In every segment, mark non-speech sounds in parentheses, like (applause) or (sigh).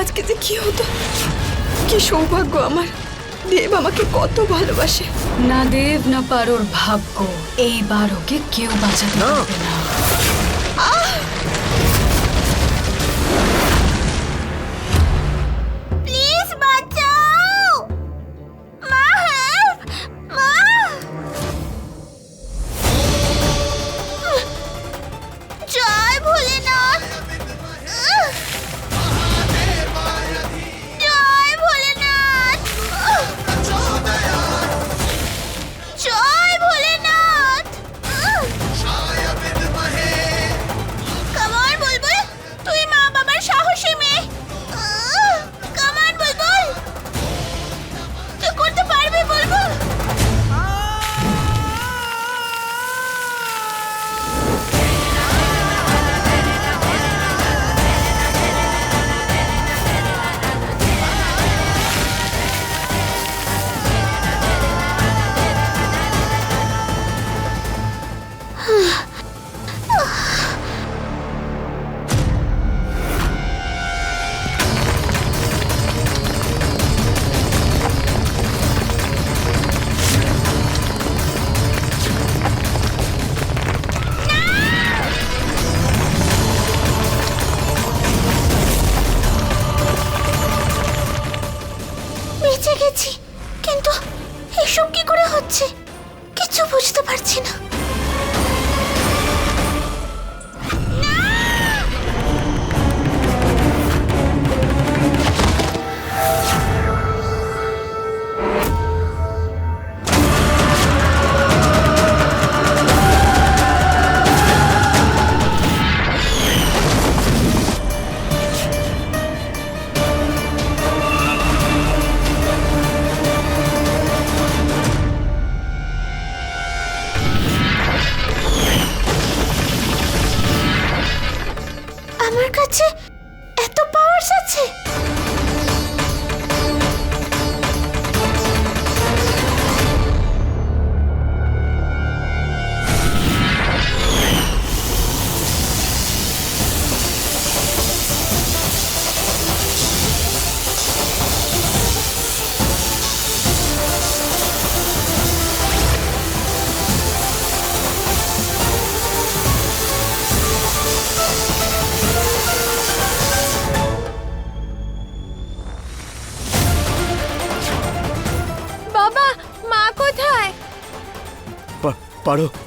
আজকে যে কি হতো? কি সৌভাগ্য আমার। দেব আমাকে কত ভালোবাসে। না দেব না পারোর ভাগ্য। এইবার ওকে কেউ বাঁচাতে পারবে না।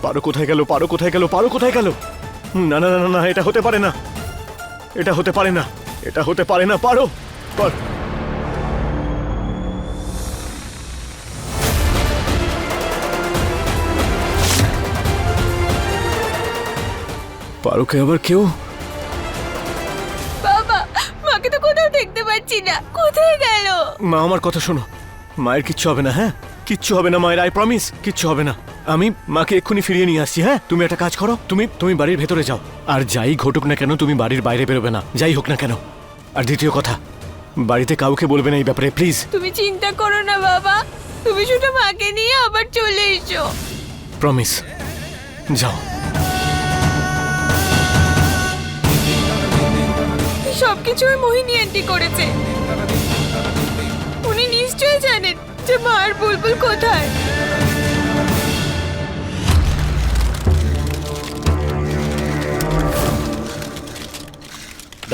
পারো কোথায় গেল পারো কোথায় গেল পারো কোথায় গেল? না না না না, না এটা হতে পারে না। এটা হতে পারে না এটা হতে পারে না পারো পার- পারোকে আবার কেউ? বাবা মাকে তো কোথাও দেখতে পাচ্ছি না কোথায় গেল? মা আমার কথা শোনো। মায়ের কিচ্ছু হবে না হ্যাঁ? কিচ্ছু হবে না মায়ের আই প্রমিস কিচ্ছু হবে না। আমি মাকে এক্ষুনি ফিরিয়ে নিয়ে আসছি হ্যাঁ? তুমি একটা কাজ করো তুমি তুমি বাড়ির ভেতরে যাও। আর যাই ঘটুক না কেন তুমি বাড়ির বাইরে বেরোবে না। যাই হোক না কেন। আর দ্বিতীয় কথা বাড়িতে কাউকে বলবে না এই ব্যাপারে প্লিজ। তুমি চিন্তা করো না বাবা। তুমি শুধু মাকে নিয়ে আবার চলে এসো। প্রমিস যাও। সবকিছু ওই মোহিনী আন্টি করেছে। উনি নিশ্চয়ই জানেন যে মা আর বুলবুল কোথায়।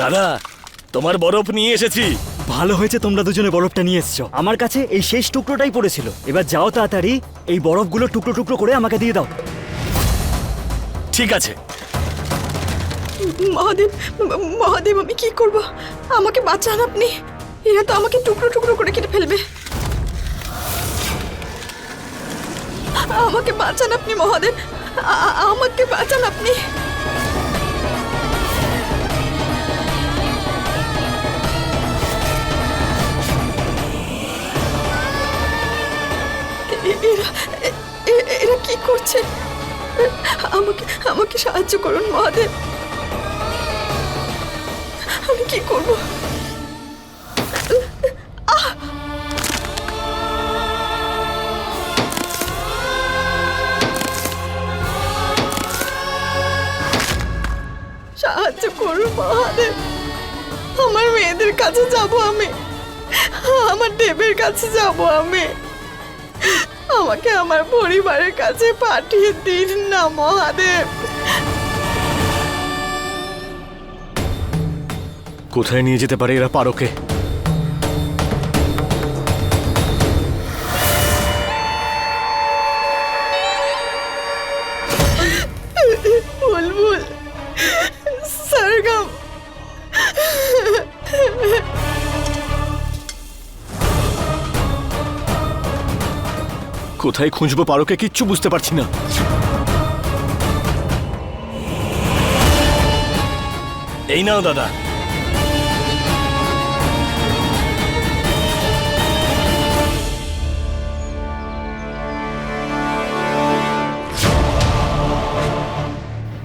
দাদা তোমার বরফ নিয়ে এসেছি। ভালো হয়েছে তোমরা দুজনে বরফটা নিয়ে এসছো। আমার কাছে এই শেষ টুকরোটাই পড়েছিল। এবার যাও তাড়াতাড়ি এই বরফগুলো টুকরো টুকরো করে আমাকে দিয়ে দাও। ঠিক আছে। মহাদেব মহাদেব আমি কি করব? আমাকে বাঁচান আপনি। এরা তো আমাকে টুকরো টুকরো করে কেটে ফেলবে। আমাকে বাঁচান আপনি মহাদেব। আমাকে বাঁচান আপনি। এরা এরা কি করছে? আমাকে আমাকে সাহায্য করুন, মহাদেব। আমি কি করব? সাহায্য করুন, মহাদেব। আমার মেয়েদের কাছে যাব আমি। আমার দেবের কাছে যাব আমি। আমাকে আমার পরিবারের কাছে পাঠিয়ে দিন না মহাদেব। কোথায় নিয়ে যেতে পারে এরা পারোকে? কোথায় খুঁজবো পারোকে কিচ্ছু বুঝতে পারছি না। এই নাও দাদা।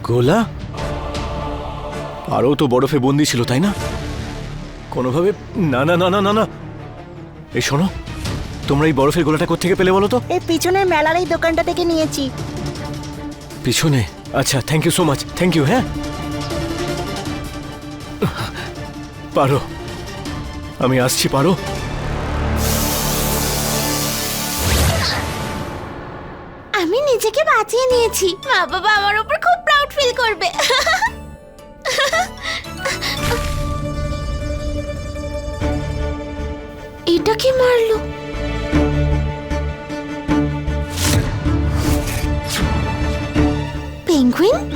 গোলা? আরও তো বরফে বন্দি ছিল, তাই না? কোনোভাবে না না না না না না। এই শোনো তোমরা এই বরফের গোলাটা কোথেকে পেলে বলো তো? এই পিছনের মেলার এই দোকানটা থেকে নিয়েছি। পিছনে? আচ্ছা thank you so much thank you হ্যাঁ? পারো। আমি আসছি পারো। আমি নিজেকে বাঁচিয়ে নিয়েছি। মা বাবা আমার উপর খুব প্রাউড ফিল করবে। এটা কি মারলো? পেঙ্গুইন এই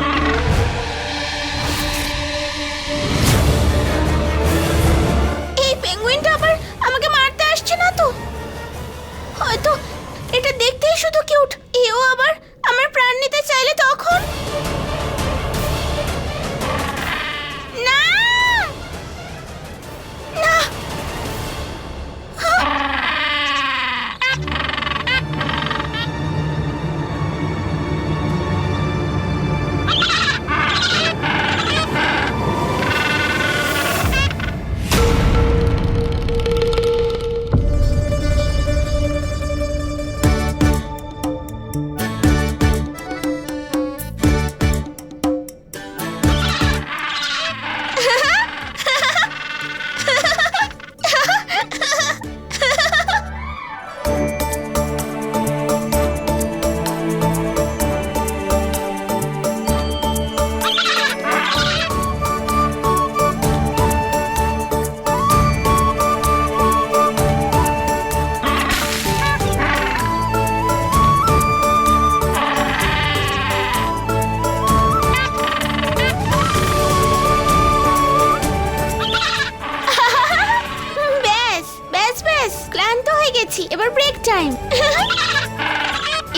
টাইম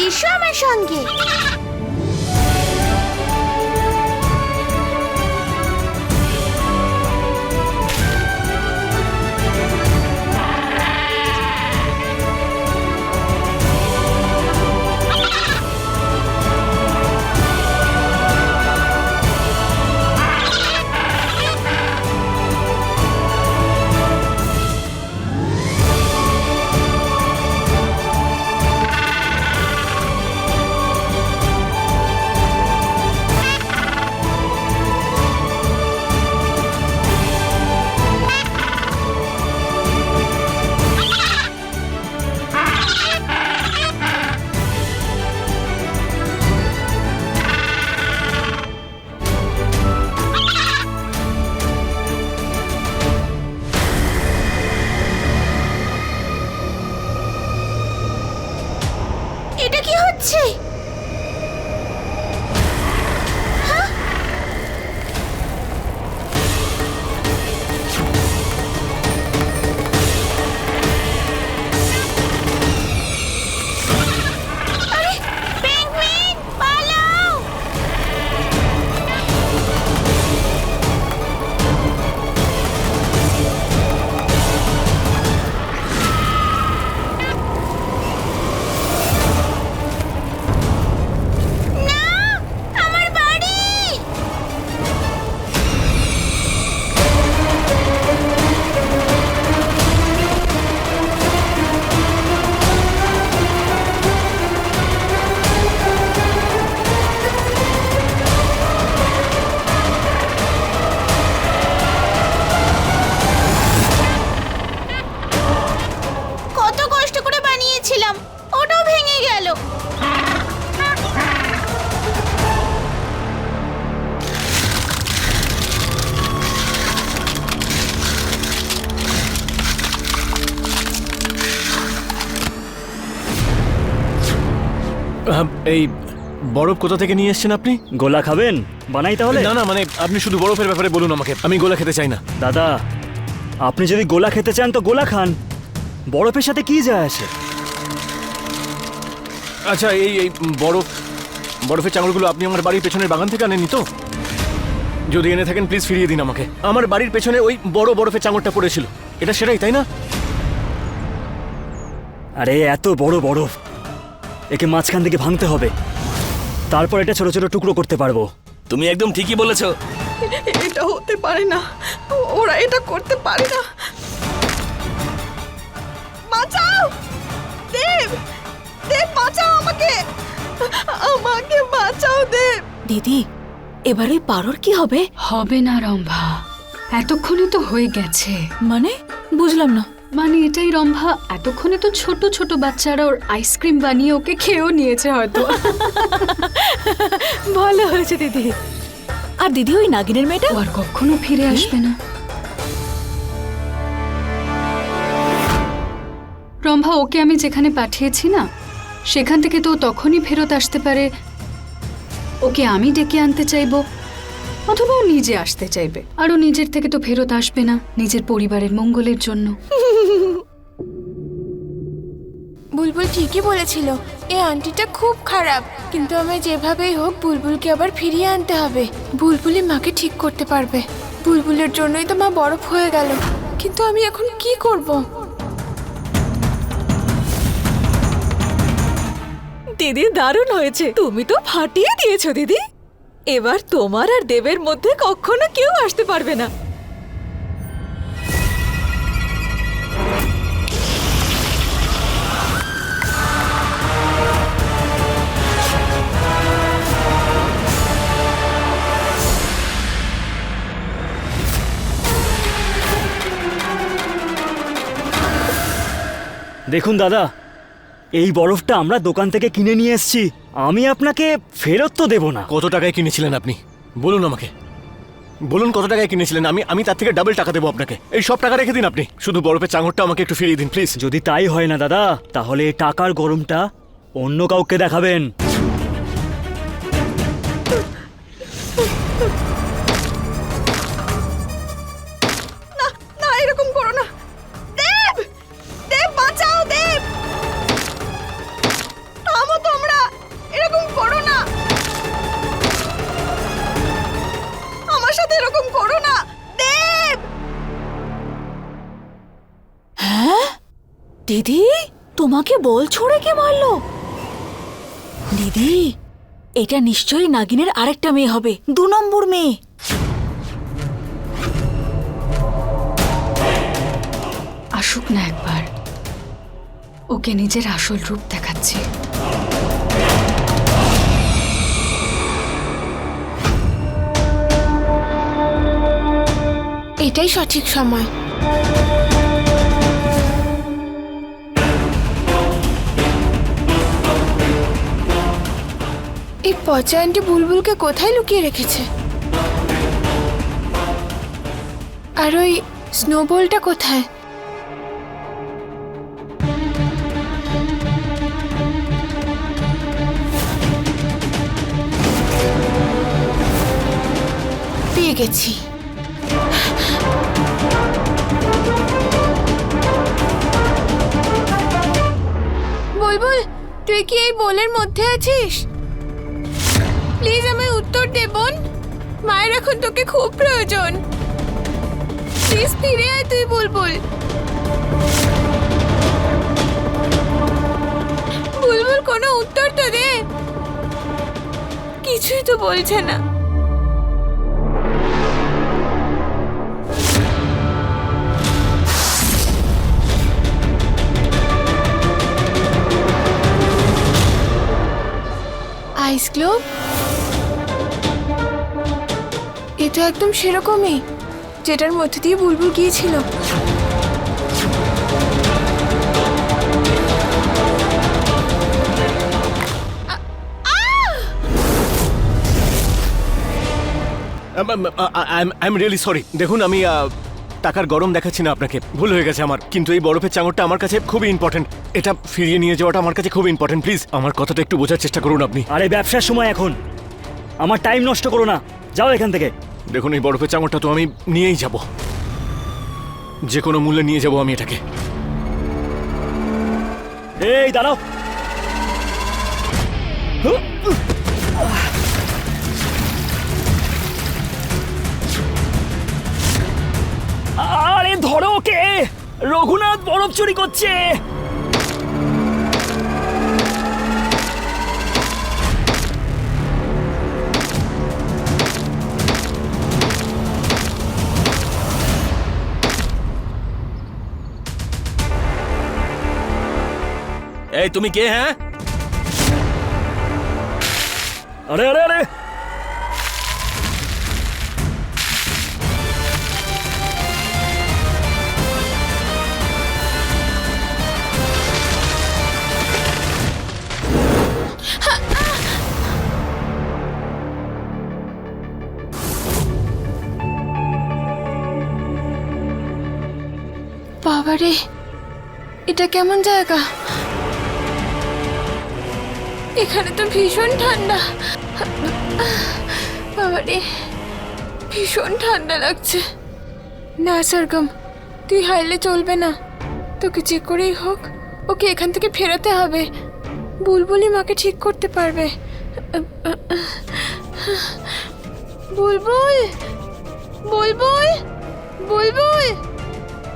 এসো (laughs) আমার সঙ্গে। you. এই বরফ কোথা থেকে নিয়ে এসছেন আপনি? গোলা খাবেন? বানাই তাহলে। না না মানে আপনি শুধু বরফের ব্যাপারে বলুন আমাকে। আমি গোলা খেতে চাই না। দাদা আপনি যদি গোলা খেতে চান তো গোলা খান। বরফের সাথে কি যায় আসে? আচ্ছা এই এই বরফ বরফের চাঙড়গুলো আপনি আমার বাড়ির পেছনের বাগান থেকে আনেননি তো? যদি এনে থাকেন প্লিজ ফিরিয়ে দিন আমাকে। আমার বাড়ির পেছনে ওই বড় বরফের চাঙড়টা পড়েছিল। এটা সেটাই তাই না? আরে এত বড় বরফ। একে মাঝখান থেকে ভাঙতে হবে। তারপর এটা ছোট ছোট টুকরো করতে পারব। তুমি একদম ঠিকই বলেছ। এটা হতে পারে না। ওরা এটা করতে পারে না। বাঁচাও! দেব! দেব বাঁচাও আমাকে। আমাকে বাঁচাও দেব দিদি এবার পারোর কি হবে? হবে না রম্ভা। এতক্ষণে তো হয়ে গেছে। মানে? বুঝলাম না। মানে এটাই রম্ভা এতক্ষণে তো ছোট ছোট বাচ্চারা ওর আইসক্রিম বানিয়ে ওকে খেয়েও নিয়েছে হয়তো। (laughs) ভালো হয়েছে দিদি। আর দিদি ওই নাগিনের মেয়েটা? আর কখনো ফিরে আসবে না। রম্ভা ওকে আমি যেখানে পাঠিয়েছি না সেখান থেকে তো তখনই ফেরত আসতে পারে। ওকে আমি ডেকে আনতে চাইব, অথবা ও নিজে আসতে চাইবে। আর ও নিজের থেকে তো ফেরত আসবে না, নিজের পরিবারের মঙ্গলের জন্য। বুলবুল ঠিকই বলেছিল, এই আন্টিটা খুব খারাপ। কিন্তু আমায় যেভাবেই হোক বুলবুলকে আবার ফিরিয়ে আনতে হবে। বুলবুলি মাকে ঠিক করতে পারবে। বুলবুলের জন্যই তো মা বরফ হয়ে গেল। কিন্তু আমি এখন কি করব? দিদি দারুণ হয়েছে। তুমি তো ফাটিয়ে দিয়েছ, দিদি। এবার তোমার আর দেবের মধ্যে কখনো কেউ আসতে পারবে না। দেখুন দাদা এই বরফটা আমরা দোকান থেকে কিনে নিয়ে এসেছি। আমি আপনাকে ফেরত তো দেবো না। কত টাকায় কিনেছিলেন আপনি? বলুন আমাকে। বলুন কত টাকায় কিনেছিলেন? আমি আমি তার থেকে ডাবল টাকা দেবো আপনাকে। এই সব টাকা রেখে দিন আপনি। শুধু বরফের চাঙড়টা আমাকে একটু ফিরিয়ে দিন প্লিজ যদি তাই হয় না দাদা তাহলে এই টাকার গরমটা অন্য কাউকে দেখাবেন। তোমাকে বল ছড়ে কে মারলো? দিদি এটা নিশ্চয়ই নাগিনের আরেকটা মেয়ে হবে। দু নম্বর মেয়ে। আসুক না একবার। ওকে নিজের আসল রূপ দেখাচ্ছে। এটাই সঠিক সময়। এই পচা আন্টি বুলবুলকে কোথায় লুকিয়ে রেখেছে? আর ওই স্নোবলটা কোথায়? পেয়ে গেছি। বুলবুল, তুই কি এই বোলের মধ্যে আছিস? প্লিজ আমায় উত্তর দে, বোন। মায়ের এখন তোকে খুব প্রয়োজন। প্লিজ ফিরে আয় তুই, বুলবুল। বুলবুল, কোনো উত্তর তো দে। কিছুই তো বলছে না। আইস গ্লোব? এ তো একদম সেরকমই যেটার মধ্যে দিয়ে বুলবুল গিয়েছিল। আই এম রিয়েলি সরি দেখুন আমি টাকার গরম দেখাচ্ছি না আপনাকে। ভুল হয়ে গেছে আমার। কিন্তু এই বরফের চাঙরটা আমার কাছে খুবই ইম্পর্টেন্ট এটা ফিরিয়ে নিয়ে যাওয়াটা আমার কাছে খুব ইম্পর্টেন্ট প্লিজ আমার কথাটা একটু বোঝার চেষ্টা করুন আপনি। আরে ব্যবসার সময় এখন। আমার টাইম নষ্ট করো না। যাও এখান থেকে। দেখুন এই বরফের চাঙরটা তো আমি নিয়েই যাব। যে কোনো মূল্যে নিয়ে যাব আমি এটাকে। এই, দাঁড়াও। আরে ধরো ওকে! রঘুনাথ বরফ চুরি করছে! এই তুমি কে হ্যাঁ আরে আরে আরে বাবারে এটা কেমন জায়গা এখানে তো ভীষণ ঠান্ডা। বাবারে, ভীষণ ঠান্ডা লাগছে। না, সরগম, তুই হারলে চলবে না। তোকে যে করেই হোক, ওকে এখান থেকে ফেরাতে হবে। বুলবুলি মাকে ঠিক করতে পারবে। বুলবুল বুলবুল বুলবুল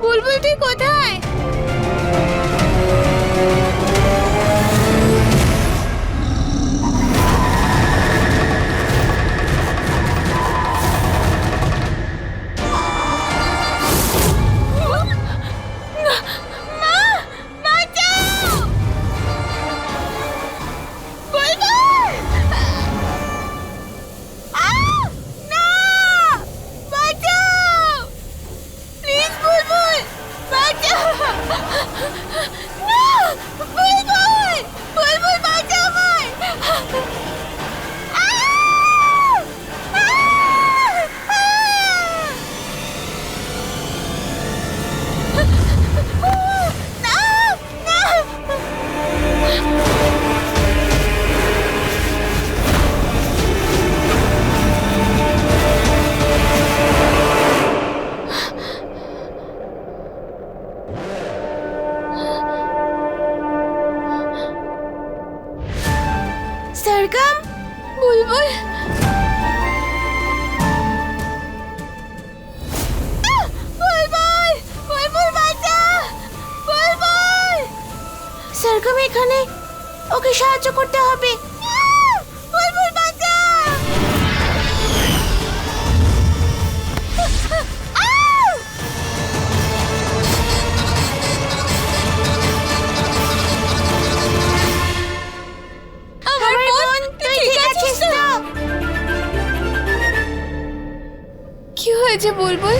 বুলবুল, তুই কোথায়? সরগম এখানে? ওকে সাহায্য করতে হবে! বুলবুল আমার বোন তুই ঠিক আছিস তো? কি হয়েছে বুলবুল?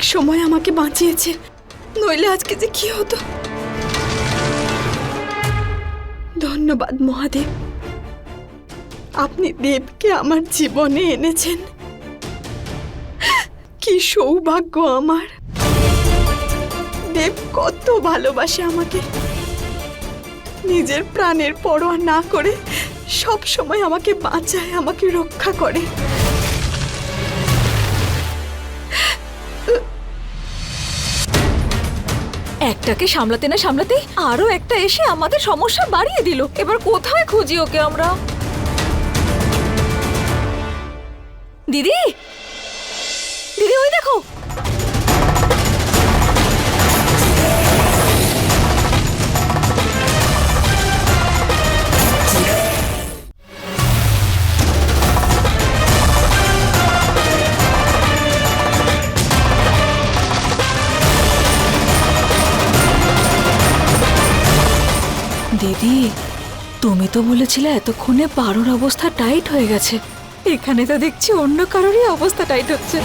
দেব ঠিক সময় আমাকে বাঁচিয়েছে। নইলে আজকে যে কি হতো? ধন্যবাদ, মহাদেব। আপনি দেবকে আমার জীবনে এনেছেন। কি সৌভাগ্য আমার। দেব কত ভালোবাসে আমাকে। নিজের প্রাণের পরোয়া না করে সব সময় আমাকে বাঁচায়, আমাকে রক্ষা করে। একটাকে সামলাতে না সামলাতে আরও একটা এসে আমাদের সমস্যা বাড়িয়ে দিল। এবার কোথায় খুঁজি ওকে আমরা? দিদি? দিদি, ওই দেখো দিদি তুমি তো বলেছিলে এতক্ষণে পারোর অবস্থা টাইট হয়ে গেছে। এখানে তো দেখছি অন্য কারোরই অবস্থা টাইট হচ্ছে।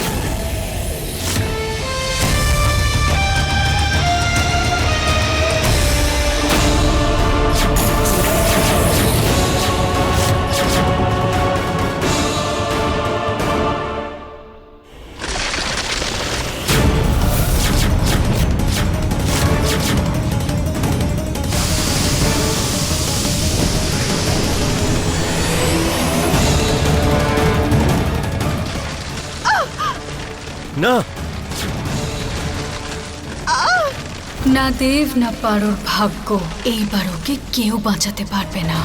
দেব না পারোর ভাগ্য এইবার ওকে কেউ বাঁচাতে পারবে না।